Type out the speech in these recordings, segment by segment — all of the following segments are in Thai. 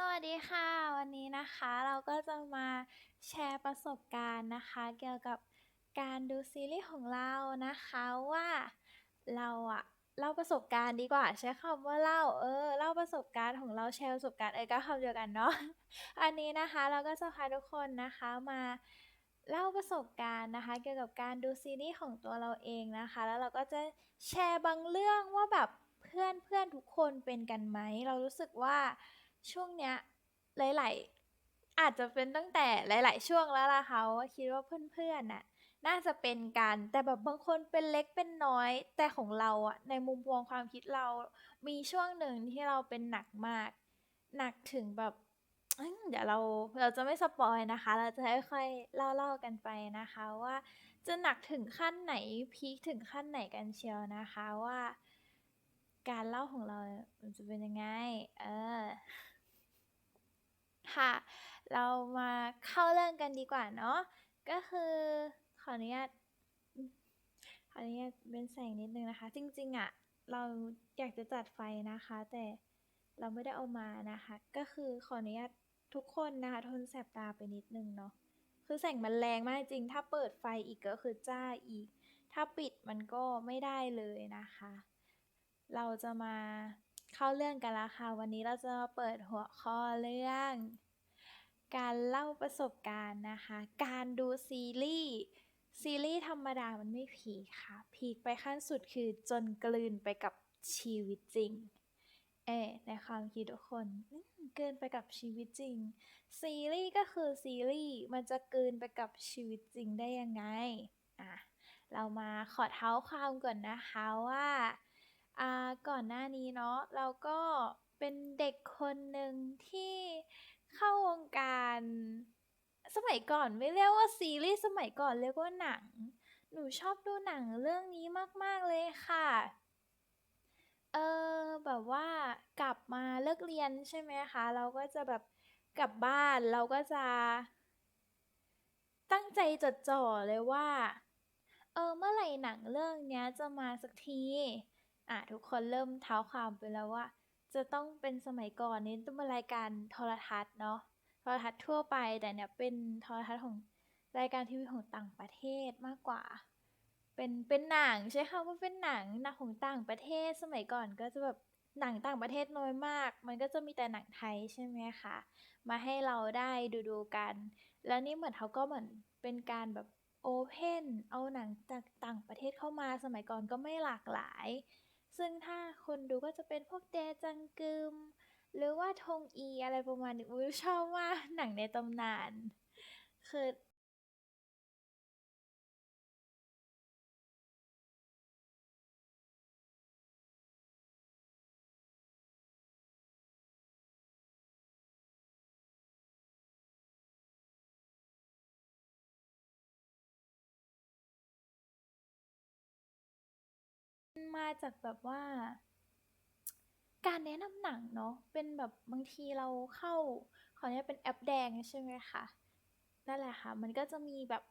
สวัสดีค่ะ วันนี้นะคะเราก็จะมาแชร์ประสบการณ์นะคะ เกี่ยวกับการดูซีรีส์ของเรานะคะว่าเราอะเล่าประสบการณ์ดีกว่า ใช้คำว่าเล่าเออเล่าประสบการณ์ของเราแชร์ประสบการณ์เอยก็คำเดียวกันเนาะอันนี้นะคะเราก็จะพาทุกคนนะคะมาเล่าประสบการณ์นะคะ เกี่ยวกับการดูซีรีส์ของตัวเราเองนะคะ แล้วเราก็จะแชร์บางเรื่องว่าแบบเพื่อนเพื่อนทุกคนเป็นกันไหมเรารู้สึกว่า ช่วงเนี้ยหลาย ๆ อาจจะเป็นตั้งแต่หลาย ๆ ช่วงแล้วล่ะค่ะว่าคิดว่าเพื่อนๆน่ะน่าจะเป็นกันแต่แบบบางคนเป็นเล็กเป็นน้อย แต่ของเราอะในมุมมองความคิดเรา มีช่วงหนึ่งที่เราเป็นหนักมาก หนักถึงแบบเดี๋ยวเราเราจะไม่สปอยนะคะ เราจะค่อยๆเล่าๆกันไปนะคะว่าจะหนักถึงขั้นไหนพีคถึงขั้นไหนกันเชียวนะคะว่า การเล่าของเรามันจะเป็นยังไง เออ ค่ะ เรามาเข้าเรื่องกันดีกว่าเนาะ ก็คือขออนุญาตขออนุญาตเป็นแสงนิดนึงนะคะ จริงๆอะเราอยากจะจัดไฟนะคะ แต่เราไม่ได้เอามานะคะ ก็คือขออนุญาตทุกคนนะคะทนแสบตาไปนิดนึงเนาะ คือแสงมันแรงมากจริง ถ้าเปิดไฟอีกก็คือจ้าอีก ถ้าปิดมันก็ไม่ได้เลยนะคะ เราจะมาเข้าเรื่องกันแล้วค่ะ วันนี้เราจะมาเปิดหัวข้อเรื่อง การเล่าประสบการณ์นะคะ การดูซีรีส์ ซีรีส์ธรรมดามันไม่พีค่ะพีไปขั้นสุดคือจนกลืนไปกับชีวิตจริง เอะในความคิดทุกคนเกินไปกับชีวิตจริง ซีรีส์ก็คือซีรีส์ มันจะเกินไปกับชีวิตจริงได้ยังไง อะ เรามาขอเท้าความก่อนนะคะว่าอ่าก่อนหน้านี้เนาะเราก็เป็นเด็กคนหนึ่งที่ เข้าวงการ สมัยก่อนไม่เรียกว่าซีรีส์สมัยก่อนเรียกว่าหนัง หนูชอบดูหนังเรื่องนี้มาก ๆ เลยค่ะ เออแบบว่ากลับมาเลิกเรียนใช่ไหมคะ เราก็จะแบบกลับบ้านเราก็จะ ตั้งใจจดจ่อเลยว่า เออเมื่อไหร่หนังเรื่องเนี้ยจะมาสักที อะทุกคนเริ่มเท้าความไปแล้วว่า จะต้องเป็นสมัยก่อนนี้ต้องเป็นรายการโทรทัศน์เนาะโทรทัศน์ทั่วไปแต่เนี่ยเป็นโทรทัศน์ของรายการทีวีของต่างประเทศมากกว่า เป็นเป็นหนังใช้คำว่าเป็นหนังหนังของต่างประเทศสมัยก่อนก็จะแบบหนังต่างประเทศน้อยมาก มันก็จะมีแต่หนังไทยใช่ไหมคะ มาให้เราได้ดูดูกัน แล้วนี่เหมือนเขาก็เหมือนเป็นการแบบโอเพนเอาหนังจากต่างประเทศเข้ามา สมัยก่อนก็ไม่หลากหลาย ซึ่งถ้าคนดูก็จะเป็นพวกแดจังกึม หรือว่าทงอีอะไรประมาณนี้อุ้ยชอบมากหนังในตำนาน คือ มาจากแบบว่า การแนะนำหนังเนาะเป็นแบบบางทีเราเข้า ขออนุญาตเป็นแอปแดงใช่ไหมคะนั่นแหละค่ะ มันก็จะมีแบบ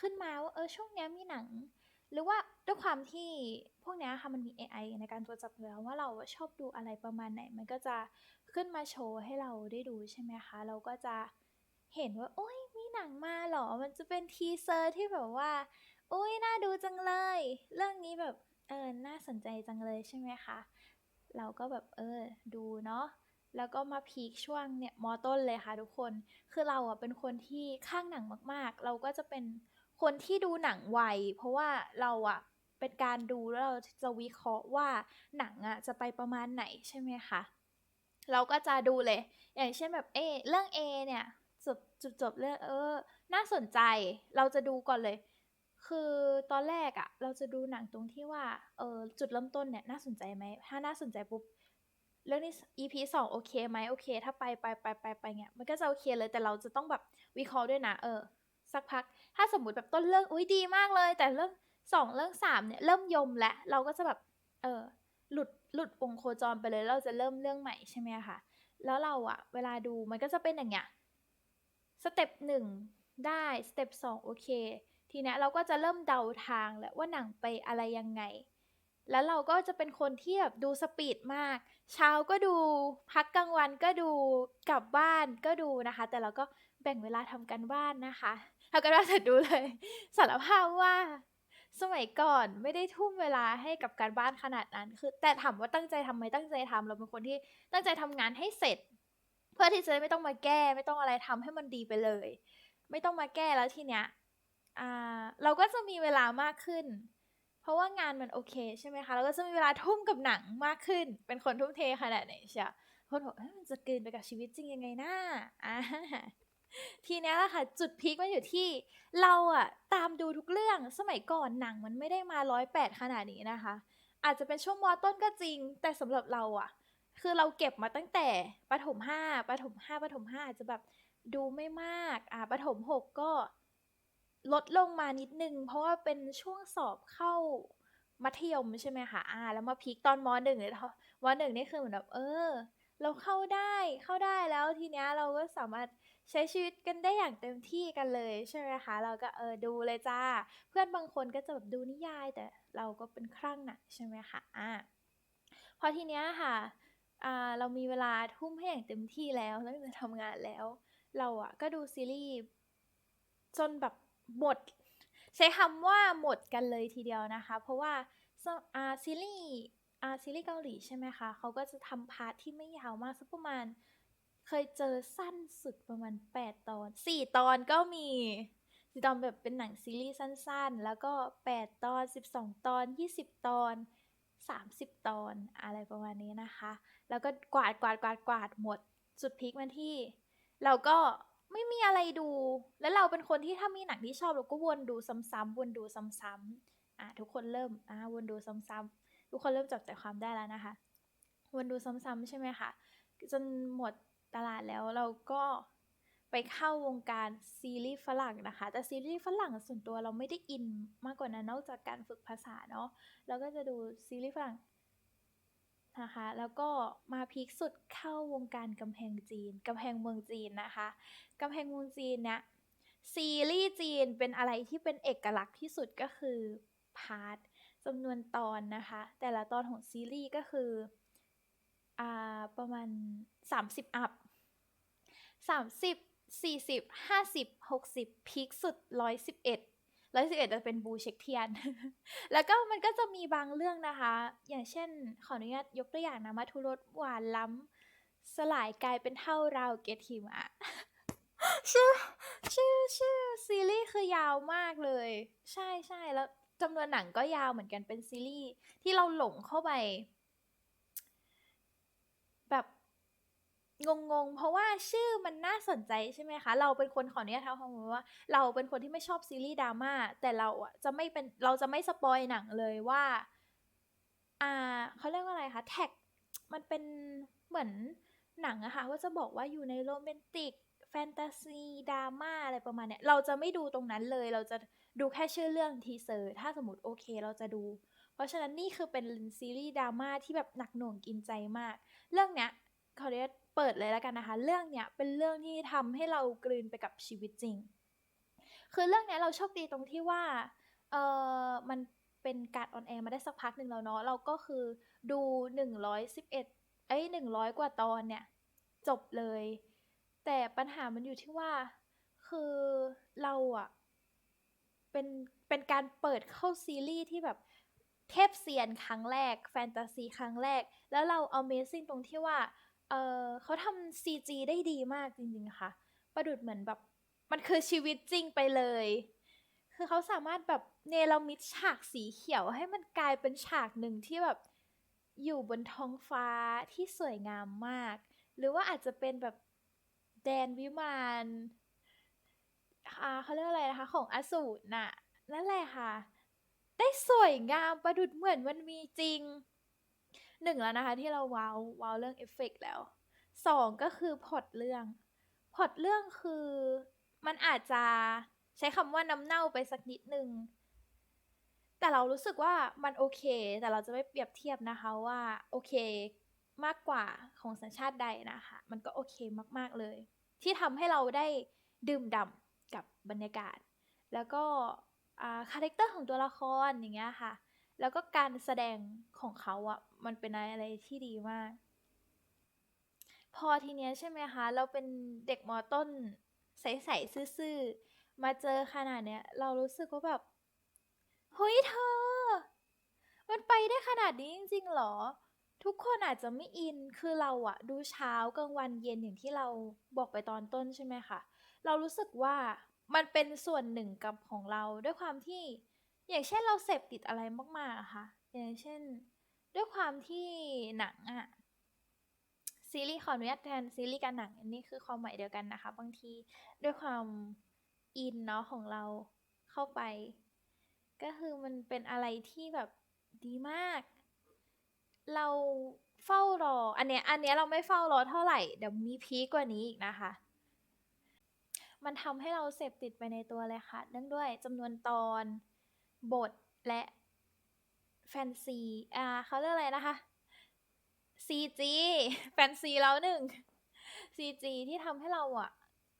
ขึ้นมาว่าเออช่วงเนี้ยมีหนัง หรือว่าด้วยความที่พวกเนี้ยค่ะมันมี AI ในการตรวจจับแล้วว่าเราชอบดูอะไรประมาณไหน มันก็จะขึ้นมาโชว์ให้เราได้ดูใช่ไหมคะ เราก็จะเห็นว่า โอ้ยมีหนังมาเหรอ มันจะเป็นทีเซอร์ที่แบบว่า โอ้ยน่าดูจังเลย เรื่องนี้แบบ เออ น่าสนใจจังเลยใช่ไหมคะ เราก็แบบเออ ดูเนาะ แล้วก็มาพีคช่วงเนี่ยมอต้นเลยค่ะทุกคน คือเราอะเป็นคนที่ข้างหนังมากๆ เราก็จะเป็นคนที่ดูหนังไว เพราะว่าเราอะเป็นการดูแล้วเราจะวิเคราะห์ว่าหนังอะจะไปประมาณไหนใช่ไหมคะ เราก็จะดูเลย อย่างเช่นแบบเอเรื่อง A เนี่ยจบจบจบเรื่องเออ น่าสนใจ เราจะดูก่อนเลย คือตอนแรกอะเราจะดูหนังตรงที่ว่าเออจุดเริ่มต้นเนี่ยน่าสนใจไหม ถ้าน่าสนใจปุ๊บเรื่องนี้ EP สองโอเคไหมโอเค ถ้าไปไปไปไปไปเนี่ยมันก็จะโอเคเลยแต่เราจะต้องแบบวิเคราะห์ด้วยนะเออ สักพัก ถ้าสมมติแบบต้นเรื่องอุ้ยดีมากเลย แต่เรื่องสองเรื่องสามเนี่ยเริ่มยมแล้วเราก็จะแบบเออหลุดหลุดวงโคจรไปเลยเราจะเริ่มเรื่องใหม่ใช่ไหมคะแล้วเราอะเวลาดูมันก็จะเป็นอย่างเงี้ยสเต็ปหนึ่งได้สเต็ปสองโอเค ทีเนี้ยเราก็จะเริ่มเดาทางแล้วว่าหนังไปอะไรยังไง แล้วเราก็จะเป็นคนที่แบบดูสปีดมาก เช้าก็ดู พักกลางวันก็ดู กลับบ้านก็ดูนะคะ แต่เราก็แบ่งเวลาทำการบ้านนะคะทำการบ้านเสร็จดูเลยสารภาพว่าสมัยก่อนไม่ได้ทุ่มเวลาให้กับการบ้านขนาดนั้น คือ แต่ถามว่าตั้งใจทำไหมตั้งใจทำเราเป็นคนที่ตั้งใจทำงานให้เสร็จ เพื่อที่จะไม่ต้องมาแก้ ไม่ต้องอะไรทำให้มันดีไปเลย ไม่ต้องมาแก้แล้วทีเนี้ย อ่าเราก็จะมีเวลามากขึ้น เพราะว่างานมันโอเคใช่ไหมคะเราก็จะมีเวลาทุ่มกับหนังมากขึ้น เป็นคนทุ่มเทขนาดไหนเชียวคนบอกมันจะกลืนไปกับชีวิตจริงยังไงนะอ่าทีนี้ละค่ะ จุดพีคมันอยู่ที่เราอะตามดูทุกเรื่องสมัยก่อนหนังมันไม่ได้มาร้อยแปดขนาดนี้นะคะ อาจจะเป็นช่วงมอต้นก็จริง แต่สำหรับเราอะคือเราเก็บมาตั้งแต่ประถมห้าประถมห้าประถมห้าอาจจะแบบดูไม่มากอ่าประถมหกก็ ลดลงมานิดนึง เพราะว่าเป็นช่วงสอบเข้ามัธยมใช่ไหมคะอ่า แล้วมาพีคตอนมหนึ่งเลยมหนึ่งนี่คือเหมือนแบบเออ เราเข้าได้เข้าได้แล้วทีเนี้ยเราก็สามารถใช้ชีวิตกันได้อย่างเต็มที่กันเลยใช่ไหมคะ เราก็เออดูเลยจ้า เพื่อนบางคนก็จะแบบดูนิยายแต่เราก็เป็นครั่งหนักใช่ไหมคะอ่าพอทีเนี้ยค่ะอ่าเรามีเวลาทุ่มให้อย่างเต็มที่แล้วแล้วจะทำงานแล้ว เราอะก็ดูซีรีส์จนแบบ หมด ใช้คำว่าหมดกันเลยทีเดียวนะคะ เพราะว่าอาซีรีส์อ่าซีรีส์เกาหลีใช่ไหมคะเขาก็จะทำพาร์ทที่ไม่ยาวมากสักประมาณ เคยเจอสั้นสุดประมาณ 8 ตอน 4 ตอนก็มีสีตอนแบบเป็นหนังซีรีส์สั้นๆ แล้วก็ 8 ตอน 12 ตอน 20 ตอน 30 ตอนอะไรประมาณนี้นะคะ แล้วก็กวาดกวาดกวาดกวาดหมด สุดพีคมันที่ เราก็ ไม่มีอะไรดู แล้วเราเป็นคนที่ถ้ามีหนังที่ชอบเราก็วนดูซ้ำๆวนดูซ้ำๆอะทุกคนเริ่มอ่าวนดูซ้ำๆทุกคนเริ่มจับใจความได้แล้วนะคะ วนดูซ้ำๆใช่ไหมคะจนหมดตลาดแล้วเราก็ไปเข้าวงการซีรีส์ฝรั่งนะคะ แต่ซีรีส์ฝรั่งส่วนตัวเราไม่ได้อินมากกว่านั้นนอกจากการฝึกภาษาเนาะเราก็จะดูซีรีส์ฝรั่ง นะคะ แล้วก็มาพีคสุดเข้าวงการกำแพงจีนกำแพงเมืองจีนนะคะกำแพงเมืองจีนเนี่ยซีรีส์จีนเป็นอะไรที่เป็นเอกลักษณ์ที่สุดก็คือพาร์ทจำนวนตอนนะคะ แต่ละตอนของซีรีส์ก็คืออ่าประมาณ 30 อัพ 30 40 50 60 พีคสุด 111 111จะเป็นบูเช็คเทียน แล้วก็มันก็จะมีบางเรื่องนะคะ อย่างเช่น ขออนุญาตยกตัวอย่างนะมัทุรสหวานล้ำสลายกลายเป็นเท่าราวเกทิมะชื่อชื่อชื่อซีรีส์คือยาวมากเลย ใช่ใช่แล้วจำนวนหนังก็ยาวเหมือนกันเป็นซีรีส์ที่เราหลงเข้าไป แบบ งงๆ เพราะว่าชื่อมันน่าสนใจใช่ไหมคะ เราเป็นคนขออนุญาตเท้าความว่า เราเป็นคนที่ไม่ชอบซีรีส์ดราม่าแต่เราอะจะไม่เป็นเราจะไม่สปอยหนังเลยว่า อ่าเขาเรียกว่าอะไรคะแท็กมันเป็นเหมือนหนังอะค่ะว่าจะบอกว่าอยู่ในโรแมนติกแฟนตาซีดราม่าอะไรประมาณเนี้ยเราจะไม่ดูตรงนั้นเลย เราจะดูแค่ชื่อเรื่องทีเซอร์ถ้าสมมติโอเคเราจะดู เพราะฉะนั้นนี่คือเป็นซีรีส์ดราม่าที่แบบหนักหน่วงกินใจมาก เรื่องเนี้ยเขาเรียก เปิดเลยแล้วกันนะคะ เรื่องเนี้ยเป็นเรื่องที่ทำให้เรากลืนไปกับชีวิตจริง คือเรื่องเนี้ยเราโชคดีตรงที่ว่าเออมันเป็นการออนแอร์มาได้สักพักหนึ่งแล้วเนาะเราก็คือดู 111 เอ้ย100 กว่าตอนเนี่ย จบเลย แต่ปัญหามันอยู่ที่ว่า คือเราอะเป็นเป็นการเปิดเข้าซีรีส์ที่แบบเทพเซียนครั้งแรก แฟนตาซีครั้งแรก แล้วเรา Amazing ตรงที่ว่า เออเขาทำ CG ได้ดีมากจริงๆค่ะ ประดุดเหมือนแบบ มันคือชีวิตจริงไปเลย คือเขาสามารถแบบเนรมิตฉากสีเขียวให้มันกลายเป็นฉากหนึ่งที่แบบอยู่บนท้องฟ้าที่สวยงามมาก หรือว่าอาจจะเป็นแบบแดนวิมานอ่าเขาเรียกอะไรนะคะ ของอสูรน่ะ นั่นแหละค่ะ ได้สวยงามประดุดเหมือนมันมีจริง หนึ่งแล้วนะคะที่เราว้าวว้าวเรื่องเอฟเฟกแล้วสองก็คือพอตเรื่องพอตเรื่องคือมันอาจจะใช้คำว่าน้ำเน่าไปสักนิดนึง แต่เรารู้สึกว่ามันโอเค แต่เราจะไม่เปรียบเทียบนะคะว่าโอเคมากกว่าของสัญชาติใดนะคะ มันก็โอเคมาก ๆ เลย ที่ทำให้เราได้ดื่มด่ำกับบรรยากาศ แล้วก็คาแรคเตอร์ของตัวละครอย่างเงี้ยค่ะ แล้วก็การแสดงของเขาอะมันเป็นอะไรที่ดีมาก พอทีเนี้ยใช่ไหมคะ เราเป็นเด็กมอต้นใสๆซื่อๆ มาเจอขนาดเนี้ย เรารู้สึกว่าแบบเฮ้ยเธอ มันไปได้ขนาดนี้จริงๆหรอ ทุกคนอาจจะไม่อินคือเราอะดูเช้ากลางวันเย็นอย่างที่เราบอกไปตอนต้นใช่ไหมคะเรารู้สึกว่ามันเป็นส่วนหนึ่งกับของเราด้วยความที่ อย่างเช่นเราเสพติดอะไรมากๆอะค่ะ อย่างเช่น ด้วยความที่หนังอะซีรีส์ขออนุญาตแทนซีรีส์กับหนังอันนี้คือความหมายเดียวกันนะคะ บางทีด้วยความอินเนาะของเราเข้าไป ก็คือมันเป็นอะไรที่แบบดีมาก เราเฝ้ารอ อันเนี้ยอันเนี้ยเราไม่เฝ้ารอเท่าไหร่เดี๋ยวมีพีคกว่านี้อีกนะคะ มันทำให้เราเสพติดไปในตัวเลยค่ะ เนื่องด้วยจำนวนตอน บทและแฟนซีอ่าเขาเรียกอะไรนะคะ CG แฟนซีแล้วหนึ่ง CG ที่ทำให้เราอะ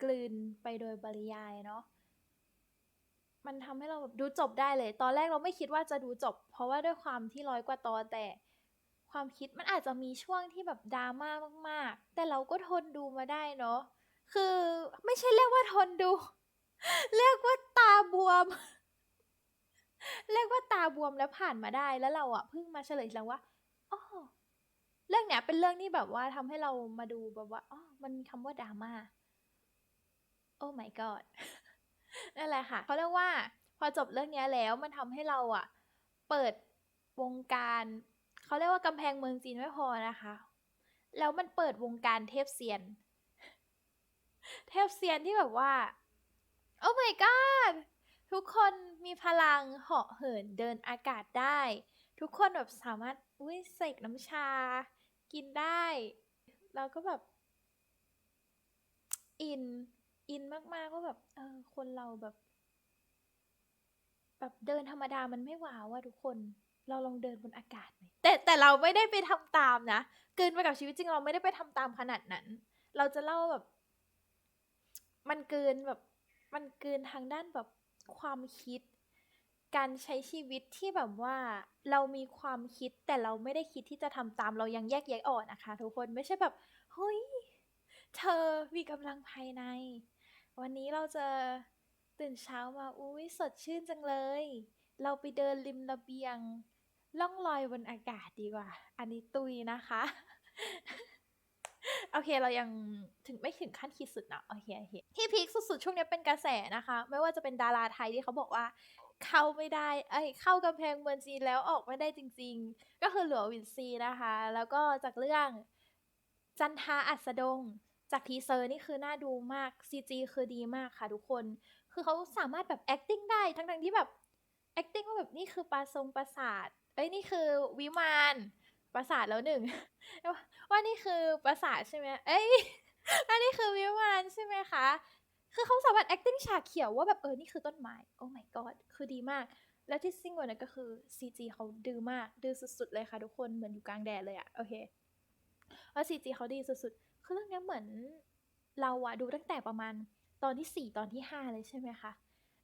กลืนไปโดยปริยายเนาะมันทำให้เราแบบดูจบได้เลย ตอนแรกเราไม่คิดว่าจะดูจบ เพราะว่าด้วยความที่ร้อยกว่าตอนแต่ความคิดมันอาจจะมีช่วงที่แบบดราม่ามาก ๆ แต่เราก็ทนดูมาได้เนาะคือไม่ใช่เรียกว่าทนดู เรียกว่าตาบวม เรียกว่าตาบวมแล้วผ่านมาได้แล้วเราอะเพิ่งมาเฉลยทีหลังว่าอ้อเรื่องเนี้ยเป็นเรื่องที่แบบว่าทำให้เรามาดูแบบว่าอ๋อมันมีคำว่าดราม่าโอ้ my god นั่นแหละค่ะเขาเรียกว่า พอจบเรื่องเนี้ยแล้วมันทำให้เราอะเปิดวงการเขาเรียกว่ากำแพงเมืองจีนไม่พอนะคะ แล้วมันเปิดวงการเทพเซียน เทพเซียนที่แบบว่า โอ้ my god ทุกคนมีพลังเหาะเหินเดินอากาศได้ ทุกคนแบบสามารถอุ้ยเสกน้ำชา กินได้ เราก็แบบ อิน อินมากๆว่าแบบ เออ คนเราแบบ แบบเดินธรรมดามันไม่ว้าวอะทุกคน เราลองเดินบนอากาศไหมแต่แต่เราไม่ได้ไปทำตามนะเกินไปกับชีวิตจริงเราไม่ได้ไปทำตามขนาดนั้น เราจะเล่าแบบ มันเกินแบบ มันเกินทางด้านแบบ ความคิด การใช้ชีวิตที่แบบว่า เรามีความคิดแต่เราไม่ได้คิดที่จะทำตามเรายังแยกแยะออกนะคะ ทุกคนไม่ใช่แบบเฮ้ยเธอมีกำลังภายใน วันนี้เราจะตื่นเช้ามาอุ้ยสดชื่นจังเลย เราไปเดินริมระเบียงล่องลอยบนอากาศดีกว่า อันนี้ตุยนะคะ โอเคเรายังถึงไม่ถึงขั้นขีดสุดนะโอเคโอเคที่พีคสุดๆช่วงนี้เป็นกระแสนะคะ ไม่ว่าจะเป็นดาราไทยที่เขาบอกว่า เข้าไม่ได้เอ้ยเข้ากำแพงเมืองจีนแล้วออกไม่ได้จริง ๆ ก็คือหลัววินซีนะคะ แล้วก็จากเรื่องจันทาอัสดง จากทีเซอร์นี่คือน่าดูมาก CG คือดีมากค่ะทุกคน คือเขาสามารถแบบ acting ได้ทั้งๆที่แบบ acting ว่าแบบนี่คือปราทรงปราสาทเอ้ยนี่คือวิมาน ปราสาทแล้วหนึ่งว่านี่คือปราสาทใช่ไหมเอ้ยอันนี้คือวิมานใช่ไหมคะ คือเขาสามารถ acting ฉากเขียวว่าแบบเออ นี่คือต้นไม้ โอ้ my god คือดีมาก และที่ซิ่งกว่านั้นก็คือ CG เขาดื้อมาก ดื้อสุดๆเลยค่ะทุกคน เหมือนอยู่กลางแดดเลยอะโอเคว่า CG เขาดีสุดๆ คือเรื่องนี้เหมือนเราอะดูตั้งแต่ประมาณตอนที่ 4 ตอนที่ 5 เลยใช่ไหมคะ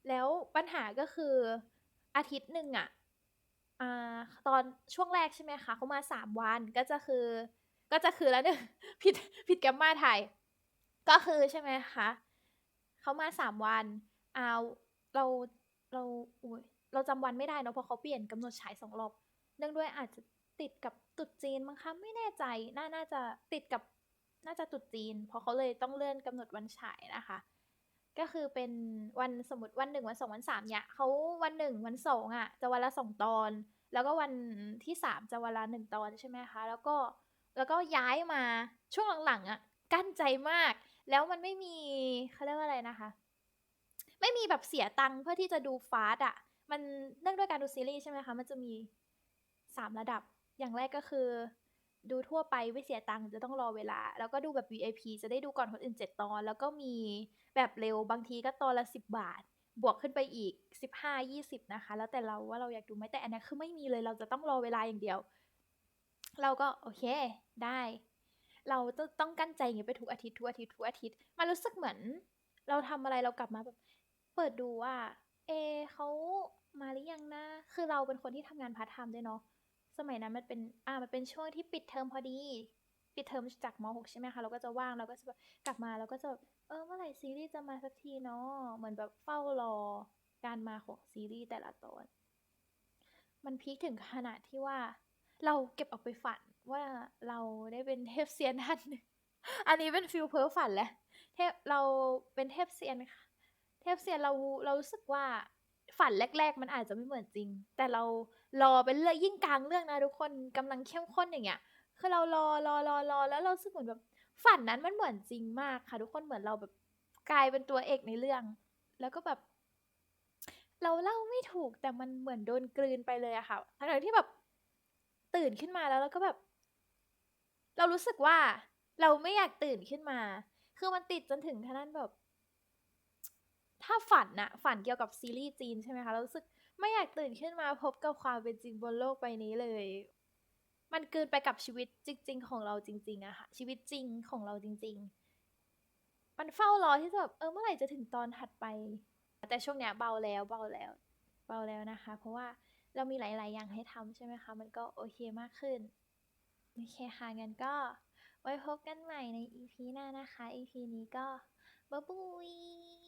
แล้วปัญหาก็คืออาทิตย์หนึ่งอะ อ่า ตอนช่วงแรกใช่ไหมคะเขามา3วันก็จะคือ ก็จะคือแล้วหนึ่งผิดผิดแกมมาไทย ก็คือใช่ไหมคะเขามาสามวันเอาเราเราอุ้ยเราจำวันไม่ได้เนาะเพราะเขาเปลี่ยนกำหนดฉายสองรอบเนื่องด้วยอาจจะติดกับตรุษจีนมั้งคะไม่แน่ใจน่าน่าจะติดกับน่าจะตรุษจีน เพราะเขาเลยต้องเลื่อนกำหนดวันฉายนะคะ ก็คือเป็นวันสมมติวันหนึ่งวันสองวันสามเนี่ยเขาวันหนึ่งวันสองอะ จะวันละสองตอน แล้วก็วันที่สามจะวันละหนึ่งตอนใช่ไหมคะ แล้วก็แล้วก็ย้ายมาช่วงหลังๆอะกั้นใจมาก แล้วมันไม่มีเขาเรียกว่าอะไรนะคะ ไม่มีแบบเสียตังค์เพื่อที่จะดูฟาสอะ มันเนื่องด้วยการดูซีรีส์ใช่ไหมคะมันจะมีสามระดับอย่างแรกก็คือ ดูทั่วไปไม่เสียตังค์จะต้องรอเวลา แล้วก็ดูแบบ VIP จะได้ดูก่อนคนอื่น7ตอน แล้วก็มี แบบเร็วบางทีก็ตอนละ 10 บาท บวกขึ้นไปอีก 15 20 นะคะ แล้วแต่เราว่าเราอยากดูไหมแต่อันนี้คือไม่มีเลยเราจะต้องรอเวลาอย่างเดียว เราก็โอเคได้ เราต้องกั้นใจอย่างนี้ไปทุกอาทิตย์ทุกอาทิตย์ทุกอาทิตย์มันรู้สึกเหมือน เราทำอะไรเรากลับมาแบบเปิดดูว่า เอเขามาหรือยังนะ คือเราเป็นคนที่ทำงานพาร์ทไทม์ด้วยเนาะสมัยนั้นมันเป็นอ่ามันเป็นช่วงที่ปิดเทอมพอดี ปิดเทอมจากม .6 ใช่ไหมคะ เราก็จะว่าง เราก็จะกลับมา เราก็จะ เออเมื่อไหร่ซีรีส์จะมาสักทีเนาะเหมือนแบบเฝ้ารอการมาของซีรีส์แต่ละตอน มันพีคถึงขนาดที่ว่า เราเก็บเอาไปฝันว่าเราได้เป็นเทพเซียนท่านหนึ่งอันนี้เป็นฟีลเพ้อฝันแหละเทพเราเป็นเทพเซียนค่ะ เทพเซียนเราเรารู้สึกว่าฝันแรก ๆ มันอาจจะไม่เหมือนจริง แต่เรารอไปเรื่อยยิ่งกลางเรื่องนะทุกคนกำลังเข้มข้นอย่างเงี้ย คือเรารอรอรอรอแล้วเราสึกเหมือนแบบ ฝันนั้นมันเหมือนจริงมากค่ะ ทุกคนเหมือนเราแบบกลายเป็นตัวเอกในเรื่อง แล้วก็แบบ เราเล่าไม่ถูกแต่มันเหมือนโดนกลืนไปเลยอะค่ะทั้งที่แบบตื่นขึ้นมาแล้วเราก็แบบ เรารู้สึกว่าเราไม่อยากตื่นขึ้นมา คือมันติดจนถึงขนาดแบบ ถ้าฝันนะฝันเกี่ยวกับซีรีส์จีนใช่ไหมคะเรารู้สึกไม่อยากตื่นขึ้นมาพบกับความเป็นจริงบนโลกใบนี้เลย มันเกลืนไปกับชีวิตจริง ๆ ของเราจริง ๆอะค่ะ ชีวิตจริงของเราจริง ๆ มันเฝ้ารอที่จะแบบเออเมื่อไหร่จะถึงตอนถัดไป แต่ช่วงเนี้ยเบาแล้วเบาแล้วเบาแล้วนะคะ เพราะว่าเรามีหลาย ๆ อย่างให้ทำใช่ไหมคะ มันก็โอเคมากขึ้นโอเคค่ะงั้นก็ไว้พบกันใหม่ใน EP หน้านะคะ EP นี้ก็บ๊ายบาย